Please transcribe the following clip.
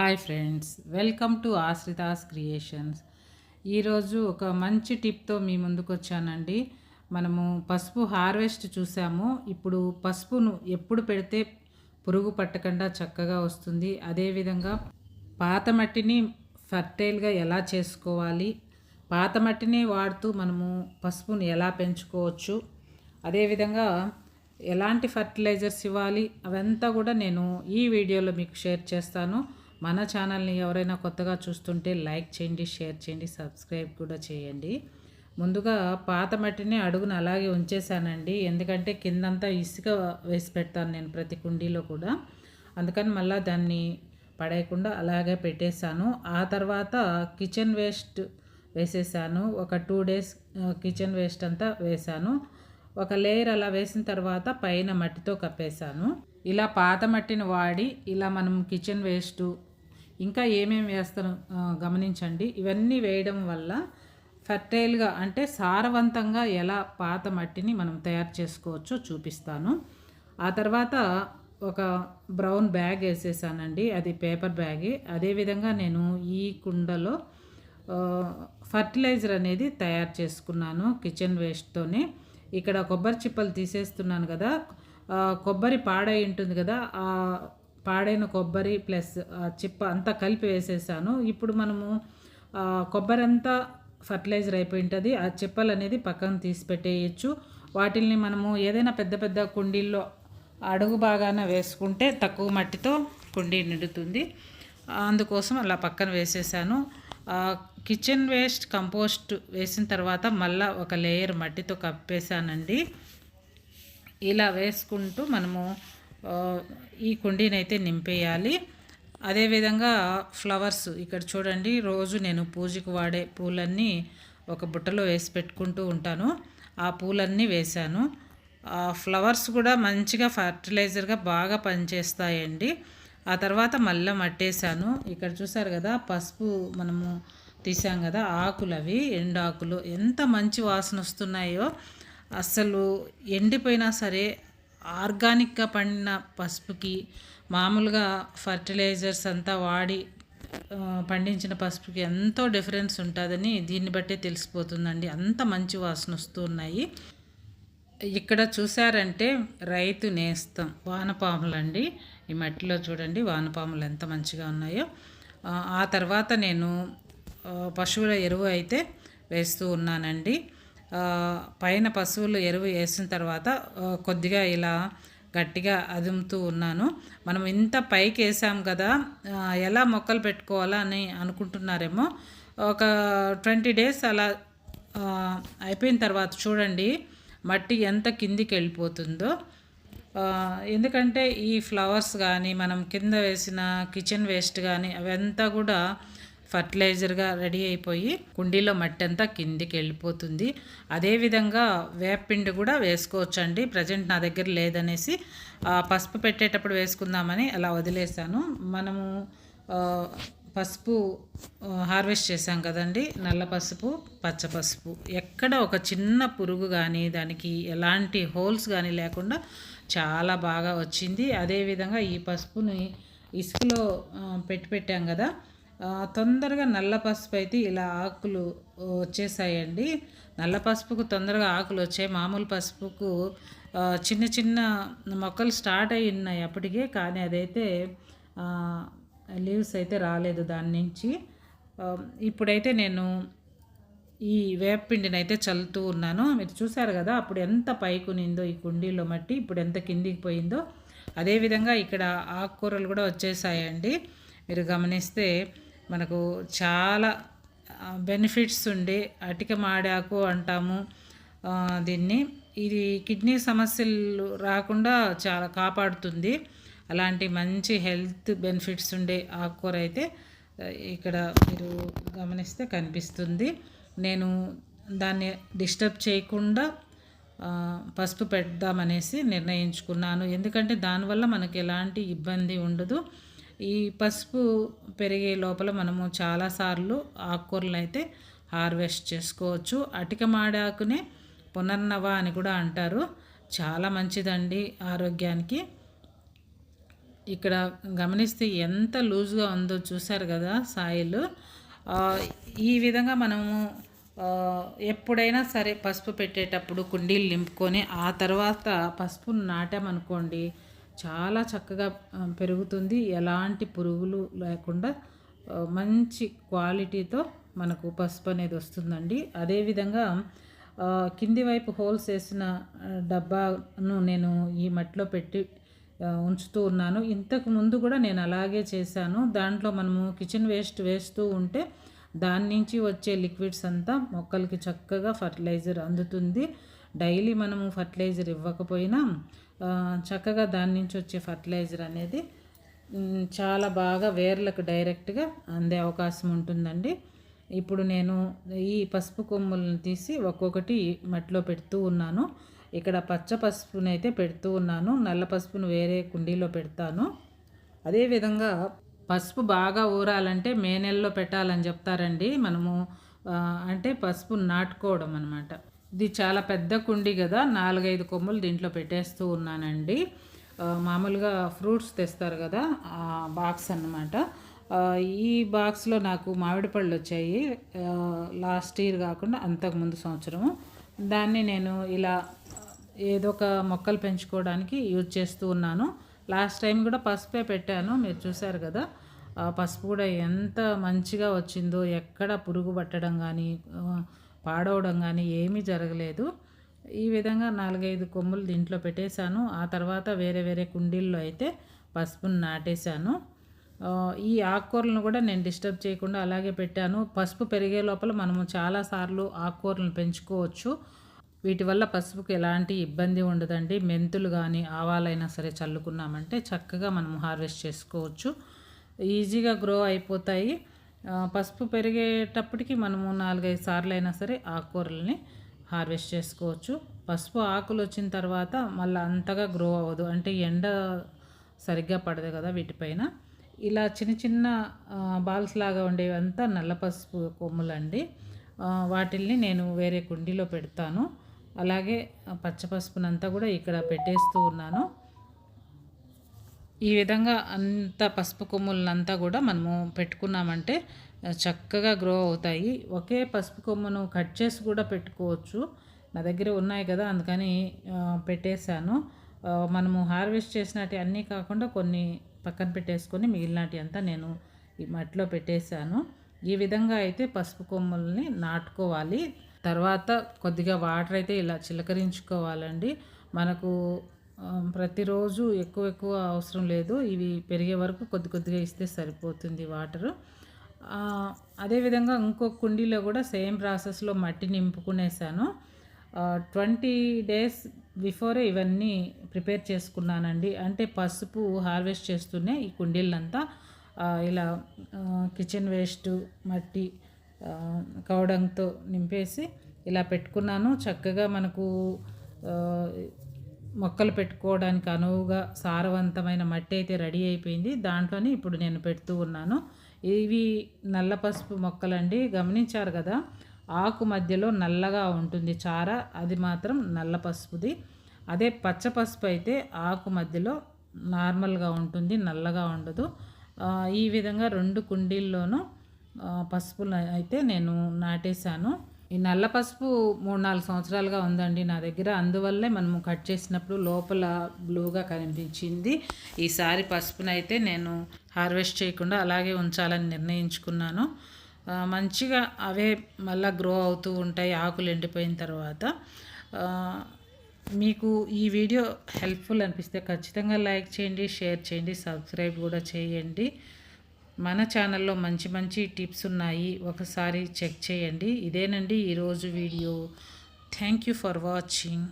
Hi friends welcome to Ashritha's creations ఈరోజు ఒక మంచి టిప్తో మీ ముందుకు వచ్చానండి. మనము పసుపు హార్వెస్ట్ చూసాము. ఇప్పుడు పసుపును ఎప్పుడు పెడితే పురుగు పట్టకుండా చక్కగా వస్తుంది. అదేవిధంగా పాత మట్టిని ఫర్టైల్గా ఎలా చేసుకోవాలి? పాత మట్టిని వాడుతూ మనము పసుపును ఎలా పెంచుకోవచ్చు? అదేవిధంగా ఎలాంటి ఫర్టిలైజర్స్ ఇవ్వాలి? అవంతా కూడా నేను ఈ వీడియోలో మీకు షేర్ చేస్తాను. మన ఛానల్ని ఎవరైనా కొత్తగా చూస్తుంటే లైక్ చేయండి షేర్ చేయండి సబ్స్క్రైబ్ కూడా చేయండి. ముందుగా పాత మట్టిని అడుగున అలాగే ఉంచేసానండి ఎందుకంటే కిందంతా ఇసుక వేసి పెడతాను నేను ప్రతి కుండీలో కూడా. అందుకని మళ్ళీ దాన్ని పడేయకుండా అలాగే పెట్టేశాను. ఆ తర్వాత కిచెన్ వేస్ట్ వేసేసాను ఒక టూ డేస్ కిచెన్ వేస్ట్ అంతా వేసాను ఒక లేయర్ అలా వేసిన తర్వాత పైన మట్టితో కప్పేశాను. ఇలా పాత మట్టిని వాడి ఇలా మనం కిచెన్ వేస్ట్ ఇంకా ఏమేమి వేస్తాను గమనించండి. ఇవన్నీ వేయడం వల్ల ఫర్టైల్గా అంటే సారవంతంగా ఎలా పాత మట్టిని మనం తయారు చేసుకోవచ్చో చూపిస్తాను. ఆ తర్వాత ఒక బ్రౌన్ బ్యాగ్ వేసేసానండి. అది పేపర్ బ్యాగే. అదేవిధంగా నేను ఈ కుండలో ఫర్టిలైజర్ అనేది తయారు చేసుకున్నాను కిచెన్ వేస్ట్తోనే. ఇక్కడ కొబ్బరి చిప్పలు తీసేస్తున్నాను కదా కొబ్బరి పాడై ఉంటుంది కదా పాడైన కొబ్బరి ప్లస్ చిప్ప అంతా కలిపి వేసేసాను. ఇప్పుడు మనము కొబ్బరి అంతా ఫర్టిలైజర్ అయిపోయి ఉంటుంది ఆ చిప్పలు అనేది పక్కన తీసి పెట్టేయచ్చు. వాటిల్ని మనము ఏదైనా పెద్ద పెద్ద కుండీల్లో అడుగు బాగాన వేసుకుంటే తక్కువ మట్టితో కుండీ నిండుతుంది. అందుకోసం అలా పక్కన వేసేసాను. కిచెన్ వేస్ట్ కంపోస్ట్ వేసిన తర్వాత మళ్ళీ ఒక లేయర్ మట్టితో కప్పేసానండి ఇలా వేసుకుంటూ మనము ఈ కుండీని అయితే నింపేయాలి అదేవిధంగా ఫ్లవర్స్ ఇక్కడ చూడండి రోజు నేను పూజకు వాడే పూలన్నీ ఒక బుట్టలో వేసి పెట్టుకుంటూ ఉంటాను. ఆ పూలన్నీ వేశాను. ఆ ఫ్లవర్స్ కూడా మంచిగా ఫర్టిలైజర్గా బాగా పనిచేస్తాయండి. ఆ తర్వాత మళ్ళీ మట్టేశాను. ఇక్కడ చూసారు కదా పసుపు మనము తీసాం కదా ఆకులు అవి ఎండాకులు ఎంత మంచి వాసన వస్తున్నాయో. అసలు ఎండిపోయినా సరే ఆర్గానిక్గా పండిన పసుపుకి మామూలుగా ఫర్టిలైజర్స్ అంతా వాడి పండించిన పసుపుకి ఎంతో డిఫరెన్స్ ఉంటుందని దీన్ని బట్టే తెలిసిపోతుందండి. అంత మంచి వాసన వస్తూ ఉన్నాయి. ఇక్కడ చూసారంటే రైతు నేస్తం వానపాములండి. ఈ మట్టిలో చూడండి వానపాములు ఎంత మంచిగా ఉన్నాయో. ఆ తర్వాత నేను పశువుల ఎరువు అయితే వేస్తూ ఉన్నానండి. పైన పశువులు ఎరువు వేసిన తర్వాత కొద్దిగా ఇలా గట్టిగా అదుముతూ ఉన్నాను. మనం ఇంత పైకి వేసాం కదా ఎలా మొక్కలు పెట్టుకోవాలా అని అనుకుంటున్నారేమో. ఒక ట్వంటీ డేస్ అలా అయిపోయిన తర్వాత చూడండి మట్టి ఎంత కిందికి వెళ్ళిపోతుందో. ఎందుకంటే ఈ ఫ్లవర్స్ కానీ మనం కింద వేసిన కిచెన్ వేస్ట్ కానీ అవంతా కూడా ఫర్టిలైజర్గా రెడీ అయిపోయి కుండీలో మట్టి అంతా కిందికి వెళ్ళిపోతుంది. అదేవిధంగా వేపిండి కూడా వేసుకోవచ్చండి. ప్రజెంట్ నా దగ్గర లేదనేసి పసుపు పెట్టేటప్పుడు వేసుకుందామని అలా వదిలేసాను మనము పసుపు హార్వెస్ట్ చేసాం కదండి నల్ల పసుపు పచ్చ పసుపు. ఎక్కడ ఒక చిన్న పురుగు కానీ దానికి ఎలాంటి హోల్స్ కానీ లేకుండా చాలా బాగా వచ్చింది. అదేవిధంగా ఈ పసుపుని ఇసుకలో పెట్టి పెట్టాం కదా తొందరగా నల్ల పసుపు అయితే ఇలా ఆకులు వచ్చేసాయండి. నల్ల పసుపుకు తొందరగా ఆకులు వచ్చాయి. మామూలు పసుపుకు చిన్న చిన్న మొక్కలు స్టార్ట్ అయి ఉన్నాయి అప్పటికే కానీ అదైతే లీవ్స్ అయితే రాలేదు దాని నుంచి. ఇప్పుడైతే నేను ఈ వేపపిండిని అయితే చల్లుతూ ఉన్నాను. మీరు చూసారు కదా అప్పుడు ఎంత పైకునిందో ఈ కుండీలో మట్టి ఇప్పుడు ఎంత కిందికి పోయిందో. అదేవిధంగా ఇక్కడ ఆకుకూరలు కూడా వచ్చేసాయండి. మీరు గమనిస్తే మనకు చాలా బెనిఫిట్స్ ఉండే అటిక మాడాకు అంటాము దీన్ని. ఇది కిడ్నీ సమస్యలు రాకుండా చాలా కాపాడుతుంది. అలాంటి మంచి హెల్త్ బెనిఫిట్స్ ఉండే ఆకుకూర అయితే ఇక్కడ మీరు గమనిస్తే కనిపిస్తుంది. నేను దాన్ని డిస్టర్బ్ చేయకుండా పసుపు పెడదామనేసి నిర్ణయించుకున్నాను. ఎందుకంటే దానివల్ల మనకి ఎలాంటి ఇబ్బంది ఉండదు. ఈ పసుపు పెరిగే లోపల మనము చాలాసార్లు ఆకుకూరలు అయితే హార్వెస్ట్ చేసుకోవచ్చు. అటిక మాడాకునే పునర్నవ అని కూడా అంటారు. చాలా మంచిదండి ఆరోగ్యానికి. ఇక్కడ గమనిస్తే ఎంత లూజ్గా ఉందో చూసారు కదా సాయిల్. ఈ విధంగా మనము ఎప్పుడైనా సరే పసుపు పెట్టేటప్పుడు కుండీలు నింపుకొని ఆ తర్వాత పసుపును నాటామనుకోండి చాలా చక్కగా పెరుగుతుంది. ఎలాంటి పురుగులు లేకుండా మంచి క్వాలిటీతో మనకు పసుపు అనేది వస్తుందండి. అదేవిధంగా కింది వైపు హోల్స్ వేసిన డబ్బాను నేను ఈ మట్టిలో పెట్టి ఉంచుతూ ఉన్నాను. ఇంతకు ముందు కూడా నేను అలాగే చేశాను. దాంట్లో మనము కిచెన్ వేస్ట్ వేస్తూ ఉంటే దాని నుంచి వచ్చే లిక్విడ్స్ అంతా మొక్కలకి చక్కగా ఫర్టిలైజర్ అందుతుంది. డైలీ మనము ఫర్టిలైజర్ ఇవ్వకపోయినా చక్కగా దాని నుంచి వచ్చే ఫర్టిలైజర్ అనేది చాలా బాగా వేర్లకు డైరెక్ట్గా అందే అవకాశం ఉంటుందండి. ఇప్పుడు నేను ఈ పసుపు కొమ్ములను తీసి ఒక్కొక్కటి మట్టిలో పెడుతూ ఉన్నాను. ఇక్కడ పచ్చ పసుపునైతే పెడుతూ ఉన్నాను. నల్ల పసుపును వేరే కుండీలో పెడతాను. అదేవిధంగా పసుపు బాగా ఊరాలంటే మే నెలలో పెట్టాలని చెప్తారండి. మనము అంటే పసుపు నాటుకోవడం అనమాట ఇది చాలా పెద్ద కుండీ కదా. నాలుగైదు కొమ్ములు దీంట్లో పెట్టేస్తూ ఉన్నానండి. మామూలుగా ఫ్రూట్స్ తెస్తారు కదా బాక్స్ అన్నమాట. ఈ బాక్స్లో నాకు మామిడి పళ్ళు వచ్చాయి. లాస్ట్ ఇయర్ కాకుండా అంతకుముందు సంవత్సరము. దాన్ని నేను ఇలా ఏదో ఒక మొక్కలు పెంచుకోవడానికి యూజ్ చేస్తూ ఉన్నాను. లాస్ట్ టైం కూడా పసుపే పెట్టాను మీరు చూసారు కదా. పసుపు కూడా ఎంత మంచిగా వచ్చిందో ఎక్కడ పురుగు పట్టడం కానీ పాడవడం కానీ ఏమీ జరగలేదు. ఈ విధంగా నాలుగైదు కొమ్ములు దీంట్లో పెట్టేశాను. ఆ తర్వాత వేరే వేరే కుండీల్లో అయితే పసుపును నాటేశాను. ఈ ఆకుకూరలను కూడా నేను డిస్టర్బ్ చేయకుండా అలాగే పెట్టాను. పసుపు పెరిగే లోపల మనము చాలాసార్లు ఆకుకూరలను పెంచుకోవచ్చు. వీటి వల్ల పసుపుకి ఎలాంటి ఇబ్బంది ఉండదండి. మెంతులు కానీ ఆవాలైనా సరే చల్లుకున్నామంటే చక్కగా మనం హార్వెస్ట్ చేసుకోవచ్చు. ఈజీగా గ్రో అయిపోతాయి. పసుపు పెరిగేటప్పటికి మనము నాలుగైదు సార్లు అయినా సరే ఆకుకూరల్ని హార్వెస్ట్ చేసుకోవచ్చు. పసుపు ఆకులు వచ్చిన తర్వాత మళ్ళీ అంతగా గ్రో అవ్వదు. అంటే ఎండ సరిగ్గా పడదు కదా వీటిపైన. ఇలా చిన్న చిన్న బాల్స్ లాగా ఉండేవి అంతా నల్ల పసుపు కొమ్ములండి. వాటిల్ని నేను వేరే కుండీలో పెడతాను. అలాగే పచ్చ పసుపునంతా కూడా ఇక్కడ పెట్టేస్తూ ఉన్నాను. ఈ విధంగా అంత పసుపు కొమ్ములంతా కూడా మనము పెట్టుకున్నామంటే చక్కగా గ్రో అవుతాయి. ఒకే పసుపు కొమ్మును కట్ చేసి కూడా పెట్టుకోవచ్చు. నా దగ్గర ఉన్నాయి కదా అందుకని పెట్టేశాను. మనము హార్వెస్ట్ చేసినటి అన్నీ కాకుండా కొన్ని పక్కన పెట్టేసుకొని మిగిలినటి అంతా నేను ఈ మట్టిలో పెట్టేశాను. ఈ విధంగా అయితే పసుపు కొమ్ముల్ని నాటుకోవాలి. తర్వాత కొద్దిగా వాటర్ అయితే ఇలా చిలకరించుకోవాలండి. మనకు ప్రతిరోజు ఎక్కువ ఎక్కువ అవసరం లేదు. ఇవి పెరిగే వరకు కొద్ది కొద్దిగా ఇస్తే సరిపోతుంది వాటరు. అదేవిధంగా ఇంకో కుండీలో కూడా సేమ్ ప్రాసెస్లో మట్టి నింపుకునేసాను. ట్వంటీ డేస్ బిఫోరే ఇవన్నీ ప్రిపేర్ చేసుకున్నానండి. అంటే పసుపు హార్వెస్ట్ చేస్తూనే ఈ కుండీలంతా ఇలా కిచెన్ వేస్ట్ మట్టి కవడంతో నింపేసి ఇలా పెట్టుకున్నాను. చక్కగా మనకు మొక్కలు పెట్టుకోవడానికి అనువుగా సారవంతమైన మట్టి అయితే రెడీ అయిపోయింది. దాంట్లోనే ఇప్పుడు నేను పెడుతూ ఉన్నాను. ఇవి నల్ల పసుపు మొక్కలండి. గమనించారు కదా? ఆకు మధ్యలో నల్లగా ఉంటుంది చార. అది మాత్రం నల్ల పసుపుది. అదే పచ్చ పసుపు అయితే ఆకు మధ్యలో నార్మల్గా ఉంటుంది నల్లగా ఉండదు. ఈ విధంగా రెండు కుండీల్లోనూ పసుపులు అయితే నేను నాటేశాను. ఈ నల్ల పసుపు మూడు నాలుగు సంవత్సరాలుగా ఉందండి నా దగ్గర. అందువల్లే మనము కట్ చేసినప్పుడు లోపల బ్లూగా కనిపించింది. ఈసారి పసుపునైతే నేను హార్వెస్ట్ చేయకుండా అలాగే ఉంచాలని నిర్ణయించుకున్నాను. మంచిగా అవే మళ్ళీ గ్రో అవుతూ ఉంటాయి ఆకులు ఎండిపోయిన తర్వాత. మీకు ఈ వీడియో హెల్ప్ఫుల్ అనిపిస్తే ఖచ్చితంగా లైక్ చేయండి షేర్ చేయండి సబ్స్క్రైబ్ కూడా చేయండి. మన ఛానల్లో మంచి మంచి టిప్స్ ఉన్నాయి. ఒకసారి చెక్ చేయండి. ఇదేనండి ఈరోజు video. Thank you for watching.